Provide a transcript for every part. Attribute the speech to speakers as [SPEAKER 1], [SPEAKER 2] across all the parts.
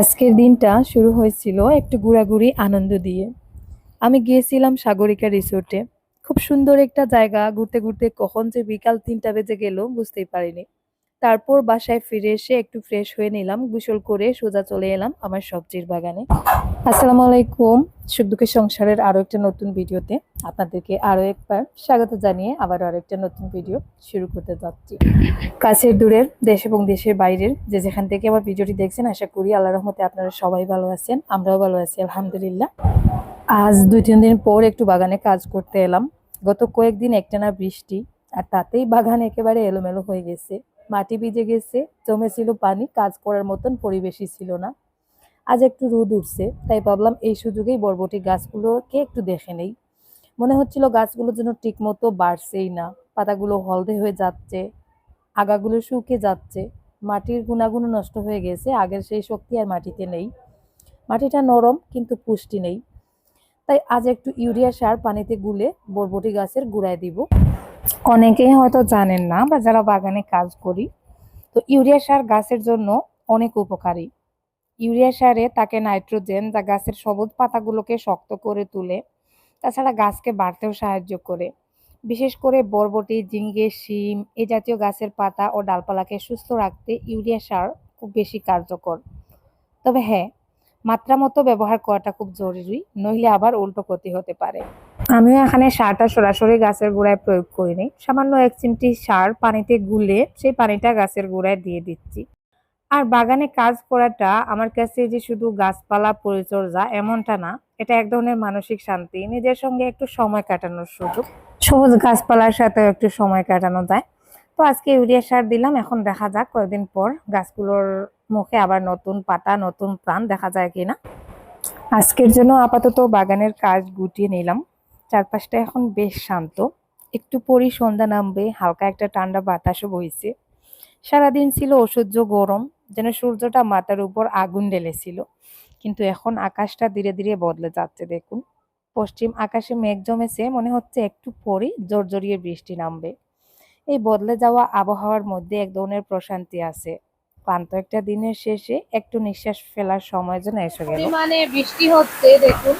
[SPEAKER 1] আজকের দিনটা শুরু হয়েছিল একটু ঘোরাঘুরি, আনন্দ দিয়ে। আমি গিয়েছিলাম সাগরিকা রিসোর্টে। খুব সুন্দর একটা জায়গা, ঘুরতে ঘুরতে কখন যে বিকাল তিনটা বেজে গেল বুঝতেই পারিনি। তারপর বাসায় ফিরে এসে একটু ফ্রেশ হয়ে নিলাম, গোসল করে সোজা চলে এলাম আমার সবজির বাগানে। আসসালামু আলাইকুম, সুখ দুঃখের সংসারের আরও একটা নতুন ভিডিওতে আপনাদেরকে আরও একবার স্বাগত জানিয়ে আবার আরও একটা নতুন ভিডিও শুরু করতে যাচ্ছি। কাছের দূরের দেশ এবং দেশের বাইরের যে যেখান থেকে আমার ভিডিওটি দেখছেন, আশা করি আল্লাহ রহমতে আপনারা সবাই ভালো আছেন, আমরাও ভালো আছি, আলহামদুলিল্লাহ। আজ দুই তিন দিন পর একটু বাগানে কাজ করতে এলাম। গত কয়েকদিন একটানা বৃষ্টি আর তাতেই বাগান একেবারে এলোমেলো হয়ে গেছে। মাটি ভিজে গেছে, জমেছিল পানি, কাজ করার মতন পরিবেশই ছিল না। আজ একটু রোদ উঠছে, তাই ভাবলাম এই সুযোগেই বরবটি গাছগুলোকে একটু দেখে নেই। মনে হচ্ছিল গাছগুলো যেন ঠিক মতো বাড়ছেই না, পাতাগুলো হলদে হয়ে যাচ্ছে, আগাগুলো শুকে যাচ্ছে, মাটির গুণাগুণ নষ্ট হয়ে গেছে, আগের সেই শক্তি আর মাটিতে নেই। মাটিটা নরম, কিন্তু পুষ্টি নেই। তাই আজ একটু ইউরিয়া সার পানিতে গুলে বরবটি গাছের গুঁড়ায় দিব। অনেকেই হয়তো জানেন না, বা যারা বাগানে কাজ করি, তো ইউরিয়া সার গাছের জন্য অনেক উপকারী। ইউরিয়া সারে তাকে নাইট্রোজেন যা গাছের সবুজ পাতাগুলোকে শক্ত করে তুলে, তাছাড়া গাছকে বাড়তেও সাহায্য করে। বিশেষ করে বরবটি, ঝিঙ্গে, শিম এ জাতীয় গাছের পাতা ও ডালপালাকে সুস্থ রাখতে ইউরিয়া সার খুব বেশি কার্যকর। তবে হ্যাঁ মাত্রা মতো ব্যবহার করাটা খুব জরুরি, নইলে আবার উল্টো ক্ষতি হতে পারে। আমিও এখানে সারটা সরাসরি গাছের গোড়ায় প্রয়োগ করিনি। সামান্য এক চিমটি সার পানিতে গুলে সেই পানিটা গাছের গোড়ায় দিয়ে দিচ্ছি। আর বাগানে কাজ করাটা আমার কাছে যে শুধু গাছপালা পরিচর্যা এমনটা না, এটা এক ধরনের মানসিক শান্তি, নিজের সঙ্গে একটু সময় কাটানোর সুযোগ। সবুজ গাছপালার সাথেও একটু সময় কাটানো যায়। তো আজকে ইউরিয়া সার দিলাম, এখন দেখা যাক কয়েকদিন পর গাছগুলোর মুখে আবার নতুন পাতা, নতুন প্রাণ দেখা যায় কিনা? আজকের জন্য আপাতত বাগানের কাজ গুটিয়ে নিলাম। চারপাশটা এখন বেশ শান্ত। একটু পরই সন্ধ্যা নামবে, হালকা একটা ঠান্ডা বাতাসও বইছে। সারাদিন ছিল অসহ্য গরম, যেন সূর্যটা মাথার উপর আগুন ঢেলেছিল। কিন্তু এখন আকাশটা ধীরে ধীরে বদলে যাচ্ছে, দেখুন। পশ্চিম আকাশে মেঘ জমেছে, মনে হচ্ছে একটু পরেই জোরজড়িয়ে বৃষ্টি নামবে। এই বদলে যাওয়া আবহাওয়ার মধ্যে এক ধরনের প্রশান্তি আছে। ক্লান্ত একটা দিনের শেষে একটু নিঃশ্বাস ফেলার সময় যেন এসে গেল।
[SPEAKER 2] পরিমাণে বৃষ্টি হচ্ছে দেখুন।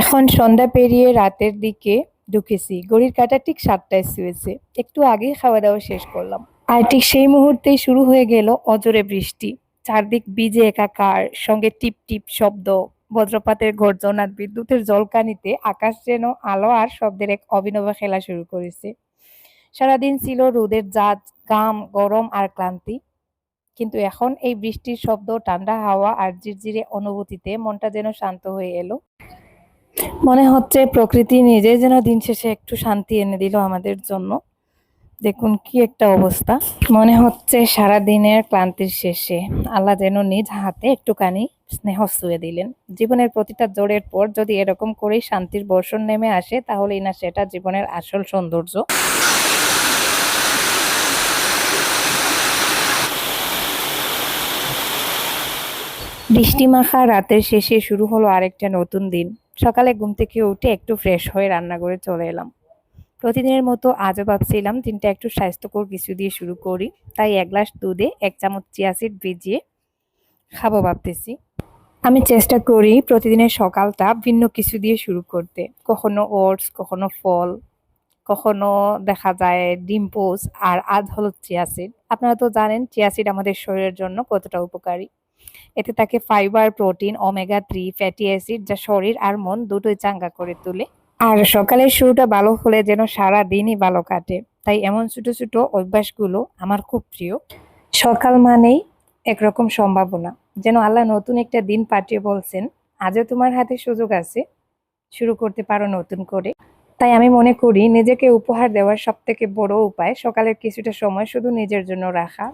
[SPEAKER 1] এখন সন্ধ্যা পেরিয়ে রাতের দিকে ঢুকেছি। ঘড়ির কাঁটা ঠিক সাতটায় শুয়েছে। একটু আগেই খাওয়া দাওয়া শেষ করলাম। আর ঠিক সেই মুহূর্তেই শুরু হয়ে গেল অজরে বৃষ্টি। চারদিক বিজে একাকার সঙ্গে টিপ টিপ শব্দ বজ্রপাতের গর্জন আর বিদ্যুতের জলকানিতে আকাশ যেন আলো আর শব্দের এক অভিনব খেলা শুরু করেছে। সারাদিন ছিল রোদের জাজ গাম গরম আর ক্লান্তি। কিন্তু এখন এই বৃষ্টির শব্দ, ঠান্ডা হাওয়া আর ঝিরঝিরে অনুভূতিতে মনটা যেন শান্ত হয়ে এলো। মনে হচ্ছে প্রকৃতি নিজে যেন দিন শেষে একটু শান্তি এনে দিল আমাদের জন্য। দেখুন কি একটা অবস্থা। মনে হচ্ছে সারা দিনের ক্লান্তির শেষে আল্লাহ যেন নিজ হাতে একটুখানি স্নেহ ছুঁয়ে দিলেন। জীবনের প্রতিটা জোরের পর যদি এরকম করেই শান্তির বর্ষণ নেমে আসে, তাহলেই না সেটা জীবনের আসল সৌন্দর্য। বৃষ্টি মাখা রাতের শেষে শুরু হলো আরেকটা নতুন দিন। সকালে ঘুম থেকে উঠে একটু ফ্রেশ হয়ে রান্নাঘরে চলে এলাম। প্রতিদিনের মতো আজও ভাবছিলাম দিনটা একটু স্বাস্থ্যকর কিছু দিয়ে শুরু করি। তাই এক গ্লাস দুধে এক চামচ চিয়াসিড ভিজিয়ে খাব ভাবতেছি। আমি চেষ্টা করি প্রতিদিনের সকালটা ভিন্ন কিছু দিয়ে শুরু করতে। কখনো ওটস কখনো ফল, কখনো দেখা যায় ডিম পোস্ট আর আধ হলো চিয়াসিড আপনারা তো জানেন চিয়াসিড আমাদের শরীরের জন্য কতটা উপকারী। এতে থাকে fibre protein omega three fatty acid যা শরীর আর মন দুটোই চাঙ্গা করে তোলে। আর সকালের শুরুটা ভালো হলে যেন সারা দিনই ভালো কাটে। তাই এমন ছোট ছোট অভ্যাসগুলো আমার খুব প্রিয়। সকাল মানেই একরকম সম্ভাবনা। যেন আল্লাহ নতুন একটা দিন পাঠিয়ে বলছেন, আজও তোমার হাতে সুযোগ আছে। শুরু করতে পারো নতুন করে। তাই আমি মনে করি, নিজেকে উপহার দেওয়ার সব থেকে বড় উপায় সকালের কিছুটা সময় শুধু নিজের জন্য রাখা।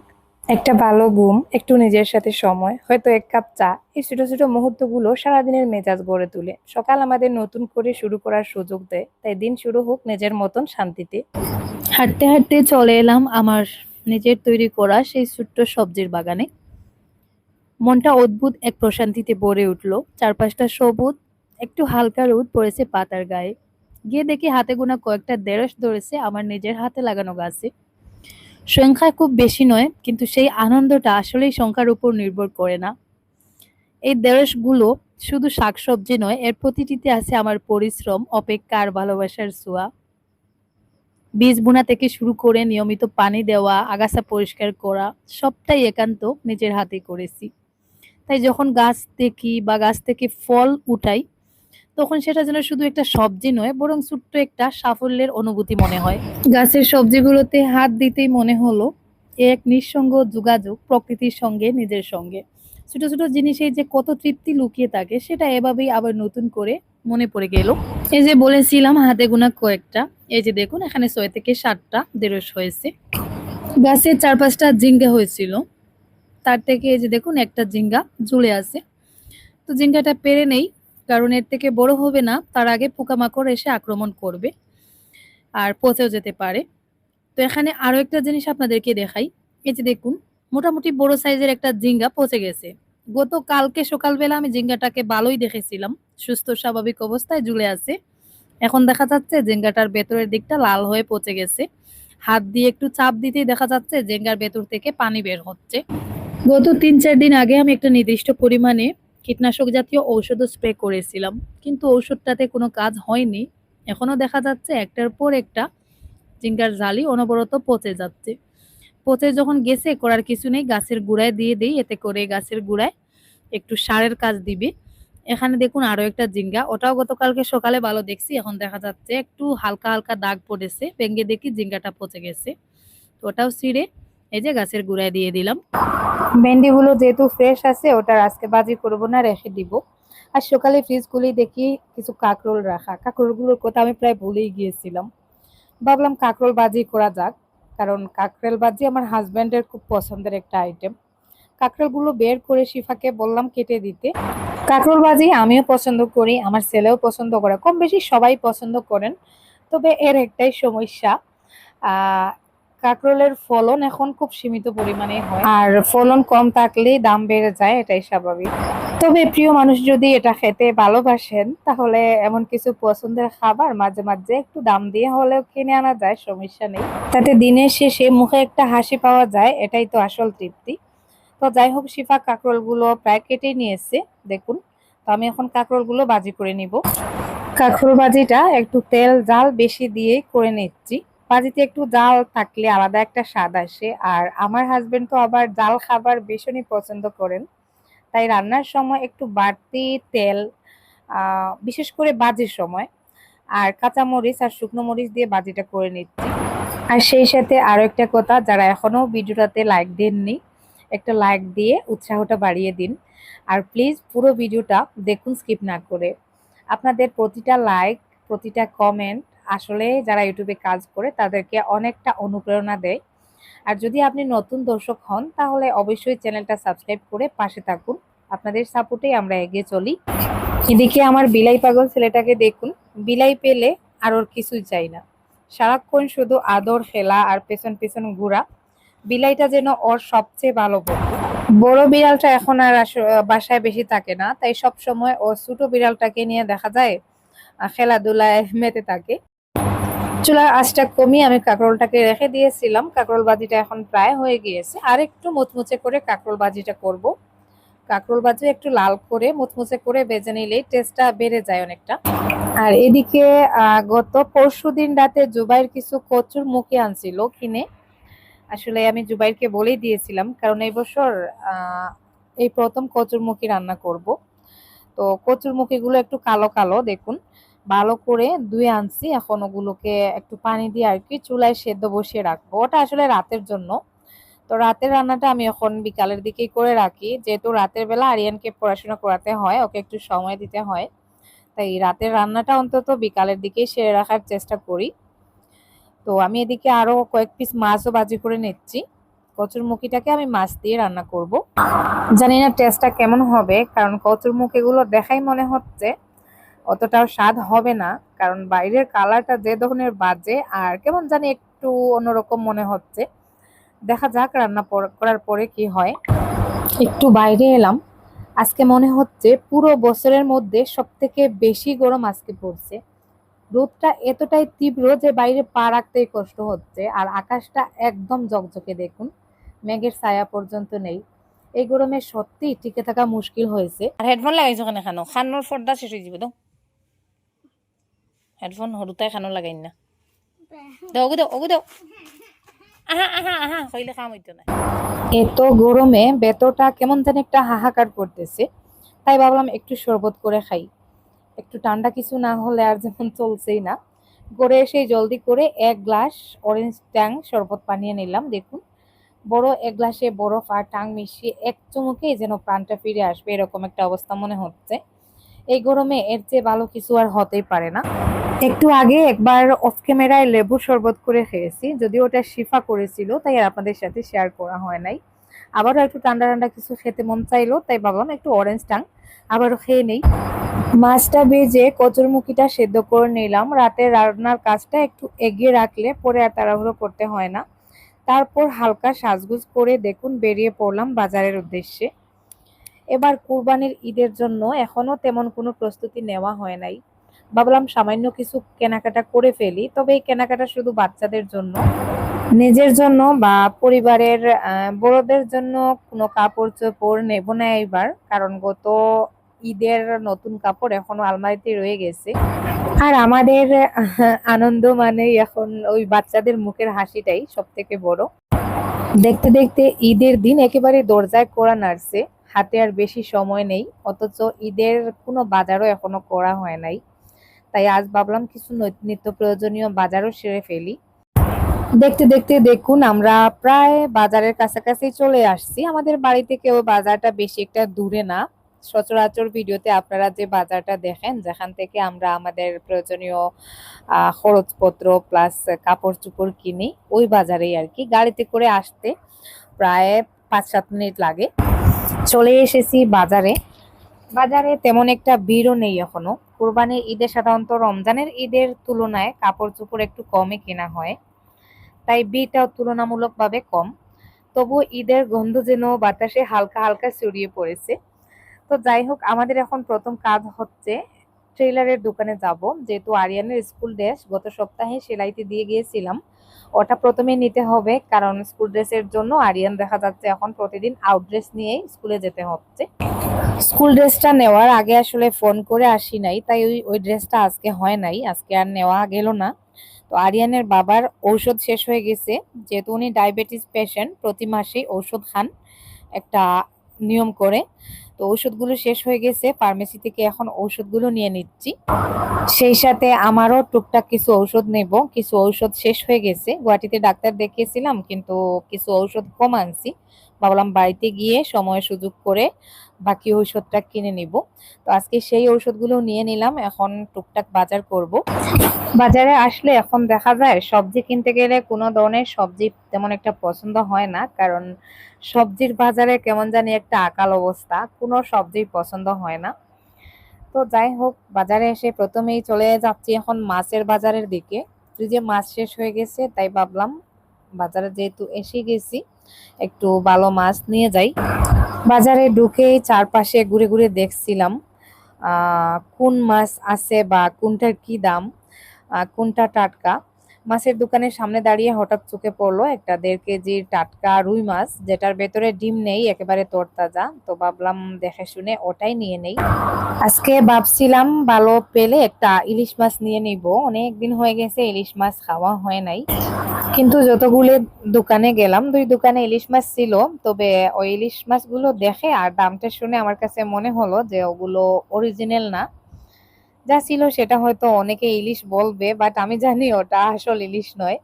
[SPEAKER 1] একটা ভালো ঘুম, একটু নিজের সাথে সময়, হয়তো এক কাপ চা, এই ছোট ছোট মুহূর্তগুলো সারাদিনের মেজাজ গড়ে তোলে। সকাল আমাদের নতুন করে শুরু করার সুযোগ দেয়, তাই দিন শুরু হোক নিজের মতন শান্তিতে। হাঁটতে হাঁটতে চলে এলাম আমার নিজের তৈরি করা সেই ছোট্ট সবজির বাগানে। মনটা অদ্ভুত, এক প্রশান্তিতে ভরে উঠল। চারপাশটা সবুজ, একটু হালকা রোদ পড়েছে পাতার গায়ে। গিয়ে দেখি হাতে গোনা কয়েকটা দেড়শ ধরেছে, আমার নিজের হাতে লাগানো গাছে। সংখ্যা খুব বেশি নয়, কিন্তু সেই আনন্দটা আসলেই সংখ্যার উপর নির্ভর করে না। এই দেশগুলো শুধু শাকসবজি নয়, এর প্রতিটিতে আছে আমার পরিশ্রম, অপেক্ষা আর ভালোবাসার ছোঁয়া। বীজ বোনা থেকে শুরু করে নিয়মিত পানি দেওয়া, আগাছা পরিষ্কার করা, সবটাই একান্ত নিজের হাতে করেছি। তাই যখন গাছ দেখি বা গাছ থেকে ফল উঠাই তখন সেটা যেন শুধু একটা সবজি নয়, বরং ছোট্ট একটা সাফল্যের অনুভূতি মনে হয়। গাছের সবজিগুলোতে হাত দিতেই মনে হলো এক নিঃসঙ্গ যোগাযোগ প্রকৃতির সঙ্গে, নিজের সঙ্গে। ছোট ছোট জিনিসে যে কত তৃপ্তি লুকিয়ে থাকে, সেটা এভাবেই আবার নতুন করে মনে পড়ে গেল। এই যে বলেছিলাম, হাতে গোনা কয়েকটা। এই যে দেখুন, এখানে ছয় থেকে সাতটা দেড়শ হয়েছে। গাছের চার পাঁচটা জিঙ্গা হয়েছিল। তার থেকে এই যে দেখুন, একটা জিঙ্গা ঝুলে আছে। তো জিঙ্গাটা পেরে নেই। কারণ এর থেকে বড় হবে না, তার আগে পোকামাকড় এসে আক্রমণ করবে আর পচেও যেতে পারে। তো এখানে আরও একটা জিনিস আপনাদেরকে দেখাই। এই যে দেখুন, মোটামুটি বড় সাইজের একটা জিঙ্গা পচে গেছে। গত কালকে সকালবেলা আমি জিঙ্গাটাকে ভালোই দেখেছিলাম। সুস্থ, স্বাভাবিক অবস্থায় ঝুলে আছে। এখন দেখা যাচ্ছে জিঙ্গাটার ভেতরের দিকটা লাল হয়ে পচে গেছে। হাত দিয়ে একটু চাপ দিতেই দেখা যাচ্ছে জেঙ্গার ভেতর থেকে পানি বের হচ্ছে। গত তিন চার দিন আগে আমি একটা নির্দিষ্ট পরিমাণে কীটনাশক জাতীয় ঔষধও স্প্রে করেছিলাম। কিন্তু ঔষধটাতে কোনো কাজ হয়নি। এখনও দেখা যাচ্ছে একটার পর একটা জিঙ্গার জালি অনবরত পচে যাচ্ছে। পচে যখন গেছে, করার কিছু নেই। গাছের গুড়ায় দিয়ে দিই, এতে করে গাছের গুড়ায় একটু সারের কাজ দিবে। এখানে দেখুন আরও একটা জিঙ্গা। ওটাও গতকালকে সকালে ভালো দেখছি। এখন দেখা যাচ্ছে একটু হালকা হালকা দাগ পড়েছে। ভেঙে দেখি জিঙ্গাটা পচে গেছে। তো ওটাও ছিঁড়ে এই যে গাছের গুড়ায় দিয়ে দিলাম। ভেন্ডিগুলো যেহেতু ফ্রেশ আছে, ওটার আজকে বাজি করব না, রেখে দিব। আর সকালে ফ্রিজগুলি দেখি কিছু কাঁকরোল রাখা। কাঁকরোলগুলোর কথা আমি প্রায় ভুলেই গিয়েছিলাম। ভাবলাম কাঁকরোল বাজি করা যাক, কারণ কাঁকরেল বাজি আমার হাজব্যান্ডের খুব পছন্দের একটা আইটেম কাঁকরোলগুলো বের করে শিফাকে বললাম কেটে দিতে। কাঁকরোল বাজি আমিও পছন্দ করি, আমার ছেলেও পছন্দ করে কম বেশি সবাই পছন্দ করেন। তবে এর একটাই সমস্যা কাঁকরোলের ফলন এখন খুব সীমিত পরিমাণে হয়। আর ফলন কম থাকলেই দাম বেড়ে যায়, এটাই স্বাভাবিক। তবে প্রিয় মানুষ যদি এটা খেতে ভালোবাসেন, তাহলে এমন কিছু পছন্দের খাবার মাঝে মাঝে একটু দাম দিয়ে হলেও কিনে আনা যায়, সমস্যা নেই। তাতে দিনের শেষে মুখে একটা হাসি পাওয়া যায়, এটাই তো আসল তৃপ্তি। তো যাই হোক, শিফা কাঁকরোলগুলো প্রায় কেটে নিয়েছে, দেখুন। তো আমি এখন কাঁকরোলগুলো বাজি করে নিব। কাঁকরোল বাজিটা একটু তেল, জাল বেশি দিয়ে করে নিচ্ছি। বাজিতে একটু জাল থাকলে আলাদা একটা স্বাদ আসে। আর আমার হাজবেন্ড তো আবার জাল খাবার ভীষণই পছন্দ করেন। তাই রান্নার সময় একটু বাড়তি তেল বিশেষ করে বাজির সময়, আর কাঁচা মরিচ আর শুকনো মরিচ দিয়ে বাজিটা করে নিচ্ছি। আর সেই সাথে আরও একটা কথা, যারা এখনও ভিডিওটাতে লাইক দেননি, একটা লাইক দিয়ে উৎসাহটা বাড়িয়ে দিন। আর প্লিজ পুরো ভিডিওটা দেখুন স্কিপ না করে। আপনাদের প্রতিটা লাইক প্রতিটা কমেন্ট আসলে যারা ইউটিউবে কাজ করে, তাদেরকে অনেকটা অনুপ্রেরণা দেয়। আর যদি আপনি নতুন দর্শক হন, তাহলে অবশ্যই চ্যানেলটা সাবস্ক্রাইব করে পাশে থাকুন। আপনাদের সাপোর্টেই আমরা এগিয়ে চলি। এদিকে আমার বিলাই পাগল ছেলেটাকে দেখুন। বিলাই পেলে আর ওর কিছুই চাই না। সারাক্ষণ শুধু আদর খেলা আর পেছন পেছন ঘোরা। বিলাইটা যেন ওর সবচেয়ে ভালো বন্ধু। বড় বিড়ালটা এখন আর বাসায় বেশি থাকে না, তাই সব সময় ও ছোট বিড়ালটাকে নিয়ে দেখা যায় খেলাধুলায় মেতে থাকে। চুলার আঁচটা কমিয়ে আমি কাঁকরোলটাকে রেখে দিয়েছিলাম। কাঁকরোল বাজিটা এখন প্রায় হয়ে গিয়েছে। আর একটু মুচমুচে করে কাঁকরোল বাজিটা করব। কাঁকরোল বাজি একটু লাল করে মুচমুচে করে বেজে নিলেই টেস্টটা বেড়ে যায় অনেকটা। আর এদিকে গত পরশু দিন রাতে জুবাইয়ের কিছু কচুর মুখে আনছিল কিনে। আসলে আমি জুবাইরকে বলেই দিয়েছিলাম, কারণ এই বছর এই প্রথম কচুরমুখী রান্না করব। তো কচুরমুখীগুলো একটু কালো কালো, দেখুন। ভালো করে ধুয়ে আনছি। এখন ওগুলোকে একটু পানি দিয়ে আর কি চুলায় সেদ্ধ বসিয়ে রাখব। ওটা আসলে রাতের জন্য। তো রাতের রান্নাটা আমি এখন বিকালের দিকেই করে রাখি। যেহেতু রাতের বেলা আরিয়ানকে পড়াশোনা করাতে হয়, ওকে একটু সময় দিতে হয়। তাই রাতের রান্নাটা অন্তত বিকালের দিকেই সেরে রাখার চেষ্টা করি। তো আমি এদিকে আরও কয়েক পিস মাছও বাজি করে নিচ্ছি। কচুর মুখিটাকে আমি মাছ দিয়ে রান্না করব। জানি না টেস্টটা কেমন হবে, কারণ কচুর দেখাই মনে হচ্ছে। অতটাও স্বাদ হবে না, কারণ বাইরের কালারটা যে ধরনের বাজে আর কেমন জানি একটু অন্যরকম মনে হচ্ছে। দেখা যাক রান্না করার পরে কি হয়। একটু বাইরে এলাম। আজকে মনে হচ্ছে পুরো বছরের মধ্যে সব থেকে বেশি গরম আজকে পড়ছে। রোদটা এতটাই তীব্র যে বাইরে পা রাখতেই কষ্ট হচ্ছে আর আকাশটা একদম ঝকঝকে দেখুন। মেঘের ছায়া পর্যন্ত নেই। এই গরমে সত্যি টিকে থাকা মুশকিল হয়েছে।
[SPEAKER 3] আর হেডফোন লাগাইছো কেন খানো খানোর ফর্দা শেষ হয়ে যাবে তো। হেডফোন সৰুতাই খানো লাগাই না। দে ওগু দেও ওগু দেও আহা আহা আহা কইলে কাম হইতো না।
[SPEAKER 1] এত গরমে বেতটা কেমন যেন একটা হাহাকার করতেছে তাই ভাবলাম একটু শরবত করে খাই। একটু ঠান্ডা কিছু না হলে আর যেমন চলছেই না। করে এসে জলদি করে এক গ্লাস অরেঞ্জ ট্যাং শরবত বানিয়ে নিলাম দেখুন। বড় এক গ্লাসে বরফ আর টাং মিশিয়ে এক চুমুকেই যেন প্রাণটা ফিরে আসবে এরকম একটা অবস্থা মনে হচ্ছে। এই গরমে এর চেয়ে ভালো কিছু আর হতেই পারে না। একটু আগে একবার অফ ক্যামেরায় লেবু শরবত করে খেয়েছি, যদিও ওটা শিফা করেছিল, তাই আর আপনাদের সাথে শেয়ার করা হয় নাই। আবারও একটু ঠান্ডা ঠান্ডা কিছু খেতে মন চাইলো, তাই ভাবলাম একটু অরেঞ্জ টাং, আবারও খেয়ে নেই। মাছটা ভেজে কচুরমুখিটা সেদ্ধ করে নিলাম। রাতের রান্নার কাজটা একটু এগিয়ে রাখলে পরে আর তাড়াহুড়ো করতে হয় না। তারপর হালকা সাজগুজ করে দেখুন বেরিয়ে পড়লাম বাজারের উদ্দেশ্যে। এবার কুরবানির ঈদের জন্য এখনও তেমন কোনো প্রস্তুতি নেওয়া হয় নাই। ভাবলাম সামান্য কিছু কেনাকাটা করে ফেলি, তবে এই কেনাকাটা শুধু বাচ্চাদের জন্য। নিজের জন্য বা পরিবারের বড়দের জন্য কোনো কাপড় চোপড় নেব না এবার কারণ গত ঈদের নতুন কাপড় এখনও আলমারিতে রয়ে গেছে। আর আমাদের আনন্দ মানেই এখন ওই বাচ্চাদের মুখের হাসিটাই সব থেকে বড়। দেখতে দেখতে ঈদের দিন একেবারে দরজায় করা নাড়ছে, হাতে আর বেশি সময় নেই, অথচ ঈদের কোনো বাজারও এখনও করা হয় নাই। তাই আজ ভাবলাম কিছু নিত্য প্রয়োজনীয় বাজারও সেরে ফেলি। দেখতে দেখতে দেখুন, আমরা প্রায় বাজারের কাছাকাছি চলে আসছি। আমাদের বাড়ি থেকে ওই বাজারটা বেশি একটা দূরে না। সচরাচর ভিডিওতে আপনারা যে বাজারটা দেখেন, যেখান থেকে আমরা আমাদের প্রয়োজনীয় খরচপত্র প্লাস কাপড় চোপড় কিনি, ওই বাজারেই আর কি। গাড়িতে করে আসতে প্রায় পাঁচ সাত মিনিট লাগে। চলে এসেছি বাজারে। বাজারে তেমন একটা ভিড়ও নেই এখনও। কোরবানির ঈদে সাধারণত রমজানের ঈদের তুলনায় কাপড় চোপড় একটু কমই কেনা হয়। তাই ভিড়টাও তুলনামূলকভাবে কম। তবু ঈদের গন্ধ যেন বাতাসে হালকা হালকা ছড়িয়ে পড়েছে। তো যাই হোক, আমাদের এখন প্রথম কাজ হচ্ছে ট্রেলারের দোকানে যাব। যেহেতু আরিয়ানের স্কুল ড্রেস গত সপ্তাহে সেলাইতে দিয়ে গিয়েছিলাম। ওটা প্রথমে নিতে হবে কারণ স্কুল ড্রেসের জন্য আরিয়ান দেখা যাচ্ছে এখন প্রতিদিন আউট ড্রেস নিয়েই স্কুলে যেতে হচ্ছে। স্কুল ড্রেসটা নেওয়ার আগে আসলে ফোন করে আসি নাই, তাই ওই ওই ড্রেসটা আজকে হয় নাই, আজকে আর নেওয়া গেল না। তো আরিয়ানের বাবার ঔষধ শেষ হয়ে গেছে। যেহেতু উনি ডায়াবেটিস পেশেন্ট প্রতি মাসেই ঔষধ খান। একটা নিয়ম করে। তো ওষুধগুলো শেষ হয়ে গেছে ফার্মেসি থেকে এখন ওষুধগুলো নিয়ে নিচ্ছি। সেই সাথে আমারও টুকটাক কিছু ঔষধ নেব। কিছু ঔষধ শেষ হয়ে গেছে। গুয়াহাটিতে ডাক্তার দেখিয়েছিলাম, কিন্তু কিছু ঔষধ কম আনছি। ভাবলাম বাড়িতে গিয়ে সময় সুযোগ করে বাকি ঔষধটা কিনে নিব। তো আজকে সেই ঔষধগুলো নিয়ে নিলাম, এখন টুকটাক বাজার করব। বাজারে আসলে এখন দেখা যায় সবজি কিনতে গেলে কোনো ধরনের সবজি তেমন একটা পছন্দ হয় না, কারণ সবজির বাজারে কেমন জানি একটা আকাল অবস্থা, কোনো সবজি পছন্দ হয় না। তো যাই হোক, বাজারে এসে প্রথমেই চলে যাচ্ছি এখন মাছের বাজারের দিকে। যে মাছ শেষ হয়ে গেছে, তাই ভাবলাম বাজারে যেহেতু এসে গেছি, একটু ভালো মাছ নিয়ে যাই। বাজারে ঢুকে চারপাশে ঘুরে ঘুরে দেখছিলাম কোন মাছ আছে বা কোনটার কি দাম কোনটা টাটকা। মাছের দোকানের সামনে দাঁড়িয়ে হঠাৎ চোখে পড়ল একটা দেড় কেজির টাটকা রুই মাছ, যেটার ভেতরে ডিম নেই, একেবারে তরতাজা। তো ভাবলাম দেখে শুনে ওটাই নিয়ে নেই। আজকে ভাবছিলাম ভালো পেলে একটা ইলিশ মাছ নিয়ে নিব। অনেক দিন হয়ে গেছে ইলিশ মাছ খাওয়া হয় নাই। কিন্তু যতগুলো দোকানে গেলাম, দুই দোকানে ইলিশ মাছ ছিল। তবে ওই ইলিশ মাছগুলো দেখে আর দামটা শুনে আমার কাছে মনে হলো যে ওগুলো অরিজিনাল না। যা ছিল সেটা হয়তো অনেকে ইলিশ বলবে বাট আমি জানি ওটা আসল ইলিশ নয়।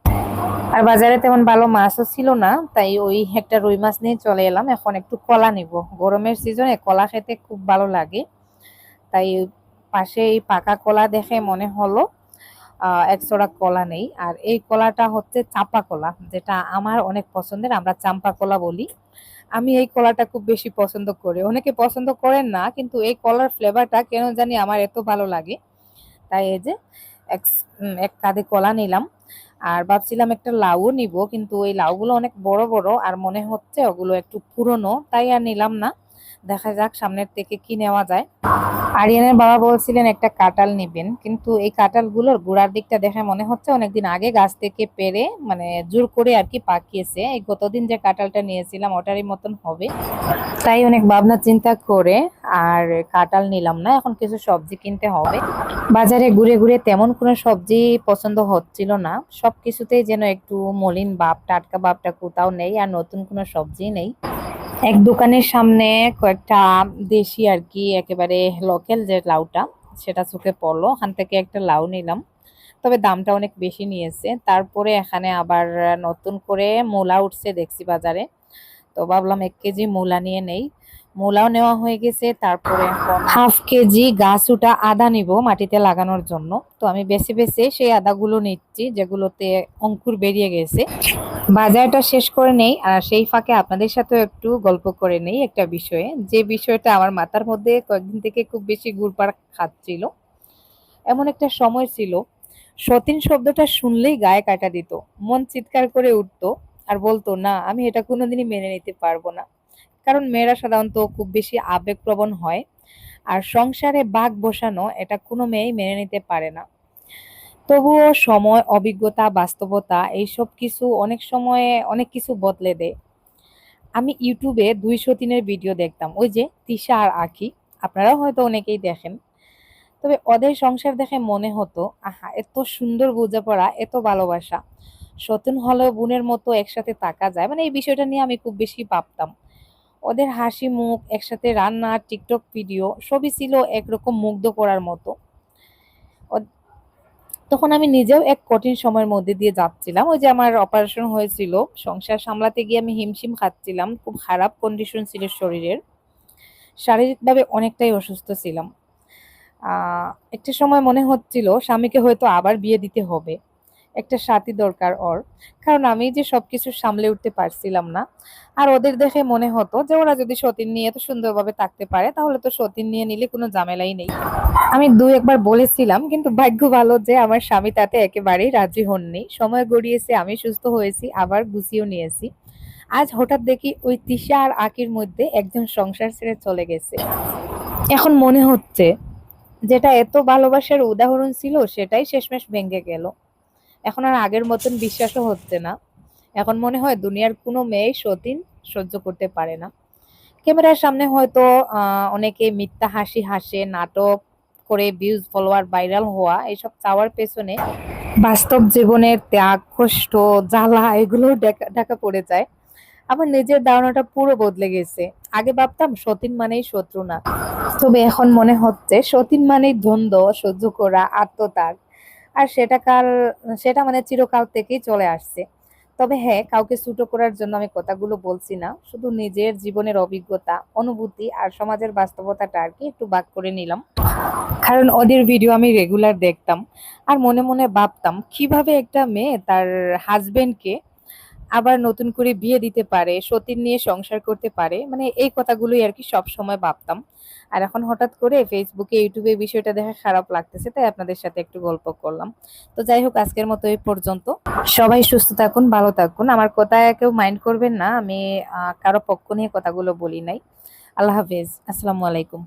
[SPEAKER 1] আর বাজারে তেমন ভালো মাছও ছিল না, তাই ওই একটা রুই মাছ নিয়ে চলে এলাম। এখন একটু কলা নিব। গরমের সিজনে কলা খেতে খুব ভালো লাগে। তাই পাশে এই পাকা কলা দেখে মনে হলো একশোটা কলা নেই। আর এই কলাটা হচ্ছে চাপা কলা, যেটা আমার অনেক পছন্দের, আমরা চাম্পা কলা বলি। আমি এই কলাটা খুব বেশি পছন্দ করি। অনেকে পছন্দ করেন না, কিন্তু এই কলার ফ্লেভারটা কেন জানি আমার এত ভালো লাগে। তাই এই যে এক এক কাঁধে কলা নিলাম। আর ভাবছিলাম একটা লাউও নিব, কিন্তু এই লাউগুলো অনেক বড় বড়, আর মনে হচ্ছে ওগুলো একটু পুরনো, তাই আর নিলাম না। দেখা যাক সামনের থেকে কি নেওয়া যায়। আরিয়ানের বাবা বলছিলেন, একটা কাঁঠাল নেবেন। কিন্তু এই কাঁঠালগুলোর গোড়ার দিকটা দেখে মনে হচ্ছে অনেকদিন আগে গাছ থেকে পেরে মানে জোর করে আর কি পাকিয়েছে। এই গতদিন যে কাঁঠালটা নিয়েছিলাম, ওটারই মতন হবে। তাই অনেক ভাবনা চিন্তা করে আর কাঁঠাল নিলাম না, এখন কিছু সবজি কিনতে হবে। বাজারে ঘুরে ঘুরে তেমন কোনো সবজি পছন্দ হচ্ছিল না। সব কিছুতেই যেন একটু মলিন ভাব টাটকা বাপটা কোথাও নেই আর নতুন কোনো সবজি নেই। এক দোকানের সামনে কয়েকটা দেশি আর কি একেবারে লোকাল যে লাউটা, সেটা চোখে পড়ল। ওখান থেকে একটা লাউ নিলাম। তবে দামটা অনেক বেশি নিয়েছে। তারপরে এখানে আবার নতুন করে মূলা উঠছে দেখছি বাজারে। তো ভাবলাম এক কেজি মূলা নিয়ে নেই। মূলাও নেওয়া হয়ে গেছে, তারপরে হাফ কেজি গাছ উঠা আদা নিব মাটিতে লাগানোর জন্য। তো আমি বেছে বেছে সেই আদাগুলো নিচ্ছি, যেগুলোতে অঙ্কুর বেরিয়ে গেছে। বাজারটা শেষ করে নেই, আর সেই ফাঁকে আপনাদের সাথেও একটু গল্প করে নেই একটা বিষয়ে। যে বিষয়টা আমার মাথার মধ্যে কয়েকদিন থেকে খুব বেশি ঘুরপাক খাচ্ছিল। এমন একটা সময় ছিল, সতীন শব্দটা শুনলেই গায়ে কাটা দিত। মন চিৎকার করে উঠতো, আর বলতো, না, আমি এটা কোনোদিনই মেনে নিতে পারব না। কারণ মেয়েরা সাধারণত খুব বেশি আবেগপ্রবণ হয়। আর সংসারে বাঘ বসানো এটা কোনো মেয়েই মেনে নিতে পারে না। তবুও সময়, অভিজ্ঞতা, বাস্তবতা এইসব কিছু অনেক সময়ে অনেক কিছু বদলে দেয়। আমি ইউটিউবে দুইশো তিনের ভিডিও দেখতাম। ওই যে তিশা আর আখি। আপনারাও হয়তো অনেকেই দেখেন। তবে ওদের সংসার দেখে মনে হতো, আহা, এত সুন্দর বোঝাপড়া, এত ভালোবাসা। সতীন হলেও বোনের মতো একসাথে থাকা যায়। মানে এই বিষয়টা নিয়ে আমি খুব বেশি ভাবতাম। ওদের হাসি মুখ, একসাথে রান্না, টিকটক ভিডিও, সবই ছিল একরকম মুগ্ধ করার মতো। তখন আমি নিজেও এক কঠিন সময়ের মধ্যে দিয়ে যাচ্ছিলাম। ওই যে আমার অপারেশন হয়েছিল, সংসার সামলাতে গিয়ে আমি হিমশিম খাচ্ছিলাম, খুব খারাপ কন্ডিশন ছিল শরীরের। শারীরিকভাবে অনেকটাই অসুস্থ ছিলাম। একটা সময় মনে হচ্ছিল, স্বামীকে হয়তো আবার বিয়ে দিতে হবে। একটা সাথী দরকার ওর। কারণ আমি যে সবকিছু সামলে উঠতে পারছিলাম না। আর ওদের দেখে মনে হতো যে ওরা যদি সতীন নিয়ে এত সুন্দরভাবে থাকতে পারে, তাহলে তো সতীন নিয়ে নিলে কোনো ঝামেলাই নেই। আমি দুই একবার বলেছিলাম, কিন্তু ভাগ্য ভালো যে আমার স্বামী তাতে একেবারেই রাজি হননি। সময় গড়িয়েছে, আমি সুস্থ হয়েছি, আবার গুছিয়েও নিয়েছি। আজ হঠাৎ দেখি ওই তিশা আর আকির মধ্যে একজন সংসার ছেড়ে চলে গেছে। এখন মনে হচ্ছে যেটা এত ভালোবাসার উদাহরণ ছিল, সেটাই শেষমেশ ভেঙে গেল। এখন আর আগের মতন বিশ্বাসও হচ্ছে না। এখন মনে হয় দুনিয়ার কোনো মেয়ে সতীন সহ্য করতে পারে না। ক্যামেরার সামনে হয়তো অনেকে মিথ্যা হাসি, হাসে, নাটক করে ভিউজ ফলোয়ার ভাইরাল হওয়া, এসব চাওয়ার পেছনে বাস্তব জীবনের ত্যাগ, কষ্ট, জ্বালা এগুলো ঢাকা পড়ে যায়। আমার নিজের ধারণাটা পুরো বদলে গেছে। আগে ভাবতাম সতীন মানেই শত্রু না। তবে এখন মনে হচ্ছে সতীন মানেই দ্বন্দ্ব সহ্য করা, আত্মত্যাগ। আর সেটা কাল, সেটা মানে চিরকাল থেকেই চলে আসছে। তবে হ্যাঁ কাউকে ছুটো করার জন্য আমি কথাগুলো বলছি না। শুধু নিজের জীবনের অভিজ্ঞতা, অনুভূতি আর সমাজের বাস্তবতাটা আর কি একটু বাক করে নিলাম। কারণ ওদের ভিডিও আমি রেগুলার দেখতাম। আর মনে মনে ভাবতাম, কীভাবে একটা মেয়ে তার হাজবেন্ডকে আবার নতুন করে বিয়ে দিতে পারে সতীর নিয়ে সংসার করতে পারে মানে এই কথাগুলোই আর কি সব সময় ভাবতাম। আর এখন হঠাৎ করে ফেসবুকে ইউটিউবে বিষয়টা দেখে খারাপ লাগতেছে, তাই আপনাদের সাথে একটু গল্প করলাম। তো যাই হোক, আজকের মতো এই পর্যন্ত। সবাই সুস্থ থাকুন, ভালো থাকুন। আমার কথা কেউ মাইন্ড করবেন না, আমি কারও পক্ষ নিয়ে কথাগুলো বলি নাই। আল্লাহ হাফেজ। আসসালামু আলাইকুম।